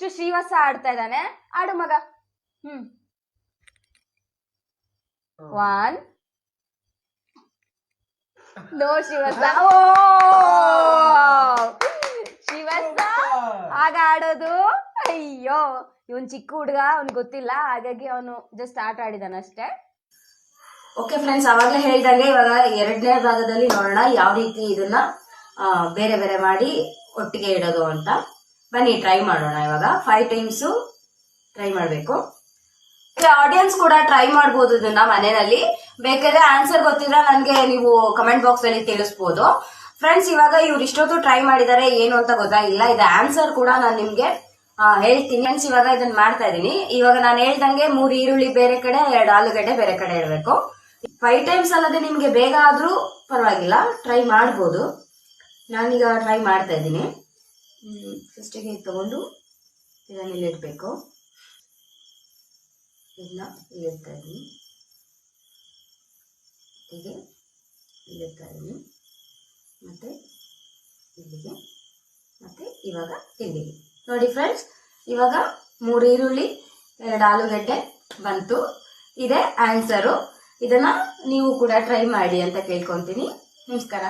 ಶ್ರೀವಾಸ ಆಡ್ತಾ ಇದ್ದಾನೆ ಆಡು ಮಗ ಹ್ಮ್ ಒನ್ ನೋ ಶ್ರೀವಾಸ ಓ ಶ್ರೀವಾಸ ಆಗ ಆಡೋದು. ಅಯ್ಯೋ ಇವನ್ ಚಿಕ್ಕ ಹುಡುಗ ಅವ್ನ್ ಗೊತ್ತಿಲ್ಲ. ಹಾಗಾಗಿ ಅವನು ಜಸ್ಟ್ ಆಟ ಆಡಿದಾನ ಅಷ್ಟೇ. ಓಕೆ ಫ್ರೆಂಡ್ಸ್ ಅವಾಗಲೇ ಹೇಳಿದಂಗೆ ಇವಾಗ ಎರಡನೇ ಭಾಗದಲ್ಲಿ ನೋಡೋಣ ಯಾವ ರೀತಿ ಇದನ್ನ ಆ, ಬೇರೆ ಬೇರೆ ಮಾಡಿ ಒಟ್ಟಿಗೆ ಇಡೋದು ಅಂತ. ಬನ್ನಿ ಟ್ರೈ ಮಾಡೋಣ ಇವಾಗ. ಫೈವ್ ಟೈಮ್ಸು ಟ್ರೈ ಮಾಡಬೇಕು. ಆಡಿಯನ್ಸ್ ಕೂಡ ಟ್ರೈ ಮಾಡ್ಬೋದು ಇದನ್ನ ಮನೆಯಲ್ಲಿ. ಬೇಕಾದ್ರೆ ಆನ್ಸರ್ ಗೊತ್ತಿದ್ರೆ ನನಗೆ ನೀವು ಕಮೆಂಟ್ ಬಾಕ್ಸ್ ಅಲ್ಲಿ ತಿಳಿಸ್ಬೋದು. ಫ್ರೆಂಡ್ಸ್ ಇವಾಗ ಇವ್ರು ಇಷ್ಟೊತ್ತು ಟ್ರೈ ಮಾಡಿದ್ದಾರೆ ಏನು ಅಂತ ಗೊತ್ತಾಗಿಲ್ಲ. ಇದು ಆನ್ಸರ್ ಕೂಡ ನಾನು ನಿಮಗೆ ಹೇಳ್ತೀನಿ. ಫ್ರೆಂಡ್ಸ್ ಇವಾಗ ಇದನ್ನ ಮಾಡ್ತಾ ಇದ್ದೀನಿ ಇವಾಗ ನಾನು ಹೇಳ್ದಂಗೆ ಮೂರು ಈರುಳ್ಳಿ ಬೇರೆ ಕಡೆ, ಎರಡು ಆಲೂಗಡ್ಡೆ ಬೇರೆ ಕಡೆ ಇರಬೇಕು ಫೈವ್ ಟೈಮ್ಸ್ ಅಲ್ಲದೆ ನಿಮಗೆ ಬೇಗ ಆದರೂ ಪರವಾಗಿಲ್ಲ. ಟ್ರೈ ಮಾಡ್ಬೋದು. ನಾನೀಗ ಟ್ರೈ ಮಾಡ್ತಾ ಇದ್ದೀನಿ. ಫಸ್ಟಿಗೆ ತಗೊಂಡು ಇದನ್ನ ಇಲ್ಲಿಡ್ಬೇಕು ಇದನ್ನ ಇಲ್ಲಿಡ್ತಾ ಇದ್ದೀನಿ. ಹೀಗೆ ಇಲ್ಲಿಡ್ತಾ ಇದ್ದೀನಿ. ಮತ್ತೆ ಇಲ್ಲಿಗೆ, ಮತ್ತೆ ಇವಾಗ ಇಲ್ಲಿಗೆ. ನೋಡಿ ಫ್ರೆಂಡ್ಸ್ ಇವಾಗ ಮೂರು ಈರುಳ್ಳಿ, ಎರಡು ಆಲೂಗಡ್ಡೆ ಬಂತು. ಇದೆ ಆನ್ಸರು ಇದನ್ನ ನೀವು ಕೂಡ ಟ್ರೈ ಮಾಡಿ ಅಂತ ಕೇಳ್ಕೊತೀನಿ. ನಮಸ್ಕಾರ.